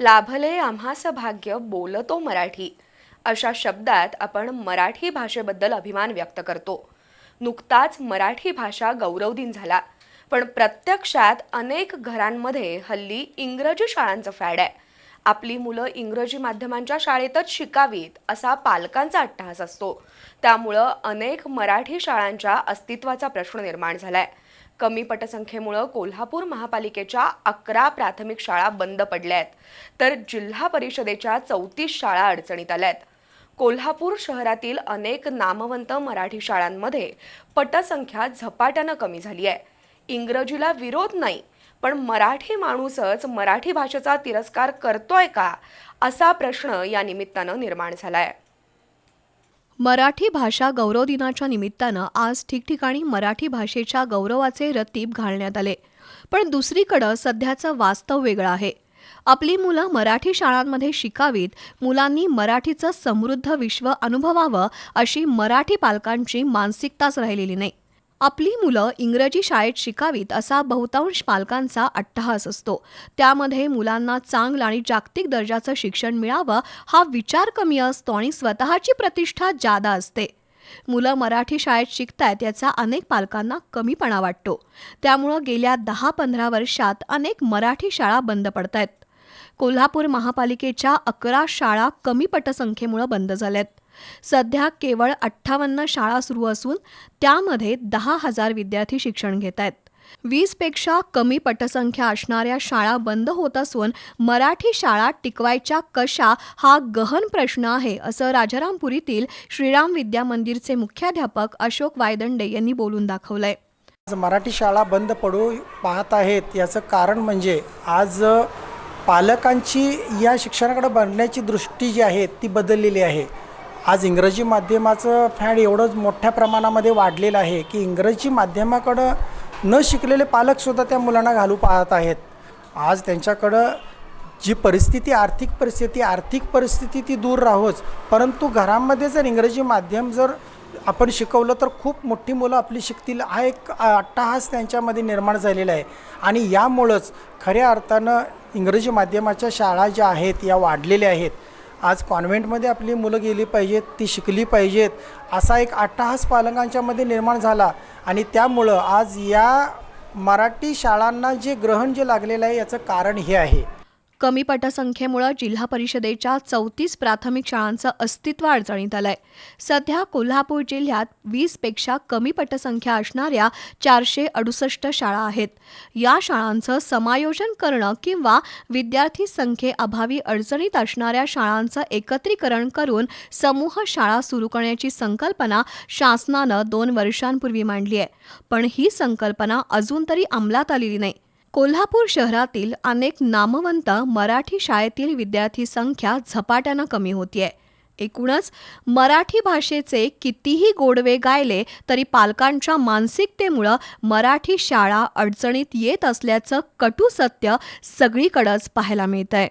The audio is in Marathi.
लाभले आम्हास भाग्य बोलतो मराठी. अशा शब्दात आपण मराठी भाषेबद्दल अभिमान व्यक्त करतो. नुकताच मराठी भाषा गौरव दिन झाला. पण प्रत्यक्षात अनेक घरांमध्ये हल्ली इंग्रजी शाळांचं फॅड आहे. आपली मुलं इंग्रजी माध्यमांच्या शाळेतच शिकावीत असा पालकांचा अट्टहास असतो. त्यामुळं अनेक मराठी शाळांच्या अस्तित्वाचा प्रश्न निर्माण झाला आहे कमी पटसंख्येमुळं कोल्हापूर महापालिकेच्या अकरा प्राथमिक शाळा बंद पडल्या आहेत तर जिल्हा परिषदेच्या चौतीस शाळा अडचणीत आल्या आहेत कोल्हापूर शहरातील अनेक नामवंत मराठी शाळांमध्ये पटसंख्या झपाट्यानं कमी झाली आहे. इंग्रजीला विरोध नाही पण मराठी माणूसच मराठी भाषेचा तिरस्कार करतोय का असा प्रश्न या निमित्तानं निर्माण झाला आहे मराठी भाषा गौरव दिनाच्या निमित्तानं आज ठिकठिकाणी मराठी भाषेच्या गौरवाचे रतीब घालण्यात आले. पण दुसरीकडं सध्याचं वास्तव वेगळं आहे. आपली मुलं मराठी शाळांमध्ये शिकावीत मुलांनी मराठीचं समृद्ध विश्व अनुभवावं अशी मराठी पालकांची मानसिकताच राहिलेली नाही. आपली मुलं इंग्रजी शाळेत शिकावीत असा बहुतांश पालकांचा अट्टहास असतो. त्यामध्ये मुलांना चांगलं आणि जागतिक दर्जाचं शिक्षण मिळावं हा विचार कमी असतो आणि स्वतःची प्रतिष्ठा जादा असते. मुलं मराठी शाळेत शिकतायत याचा अनेक पालकांना कमीपणा वाटतो. त्यामुळं गेल्या दहा पंधरा वर्षात अनेक मराठी शाळा बंद पडतायत. कोल्हापूर महापालिकेच्या अकरा शाळा कमी पटसंख्येमुळं बंद झाल्यात. सध्या केवळ अठ्ठावन्न शाळा सुरू असून त्यामध्ये दहा हजार विद्यार्थी शिक्षण घेत आहेत. वीसपेक्षा कमी पटसंख्या असणाऱ्या शाळा बंद होत असून मराठी शाळा टिकवायच्या कशा हा गहन प्रश्न आहे असं राजारामपुरीतील श्रीराम विद्या मंदिरचे मुख्याध्यापक अशोक वायदंडे यांनी बोलून दाखवलंय. आज मराठी शाळा बंद पडू पाहत आहेत याचं कारण म्हणजे आज पालकांची या शिक्षणाकडे बघण्याची दृष्टी जी आहे ती बदललेली आहे. आज इंग्रजी माध्यमाचं फॅड एवढंच मोठ्या प्रमाणामध्ये वाढलेलं आहे की इंग्रजी माध्यमाकडं न शिकलेले पालकसुद्धा त्या मुलांना घालू पाहत आहेत. आज त्यांच्याकडं जी परिस्थिती आर्थिक परिस्थिती आर्थिक परिस्थिती ती दूर राहोच. परंतु घरामध्ये जर इंग्रजी माध्यम जर आपण शिकवलं तर खूप मोठी मुलं आपली शिकतील हा एक अट्टाहास त्यांच्यामध्ये निर्माण झालेला आहे. आणि यामुळंच खऱ्या अर्थानं इंग्रजी माध्यमाच्या शाळा ज्या आहेत या वाढलेल्या आहेत. आज कॉन्व्हेंटमध्ये आपली मुलं गेली पाहिजेत ती शिकली पाहिजेत असा एक अट्टाहास पालकांच्यामध्ये निर्माण झाला. आणि त्यामुळं आज या मराठी शाळांना जे ग्रहण जे लागलेलं आहे याचं कारण हे आहे. कमी पटसंख्येमुळं जिल्हा परिषदेच्या चौतीस प्राथमिक शाळांचं अस्तित्व अडचणीत आलंय. सध्या कोल्हापूर जिल्ह्यात वीसपेक्षा कमी पटसंख्या असणाऱ्या चारशे अडुसष्ट शाळा आहेत. या शाळांचं समायोजन करणं किंवा विद्यार्थी संख्येअभावी अडचणीत असणाऱ्या शाळांचं एकत्रीकरण करून समूह शाळा सुरू करण्याची संकल्पना शासनानं दोन वर्षांपूर्वी मांडली आहे. पण ही संकल्पना अजून तरी अंमलात आलेली नाही. कोल्हापूर शहरातील अनेक नामवंत मराठी शाळेतील विद्यार्थी संख्या झपाट्यानं कमी होतीये. एकूणच मराठी भाषेचे कितीही गोडवे गायले तरी पालकांच्या मानसिकतेमुळं मराठी शाळा अडचणीत येत असल्याचं कटू सत्य सगळीकडंच पाहायला मिळतंय.